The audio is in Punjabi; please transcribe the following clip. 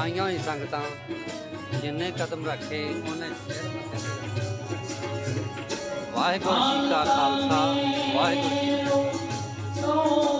ਆਈਆਂ ਹੋਈ ਸੰਗਤਾਂ ਜਿੰਨੇ ਕਦਮ ਰੱਖੇ ਉਹਨੇ ਵਾਹਿਗੁਰੂ ਜੀ ਕਾ ਖਾਲਸਾ ਵਾਹਿਗੁਰੂ ਜੀ ਕੀ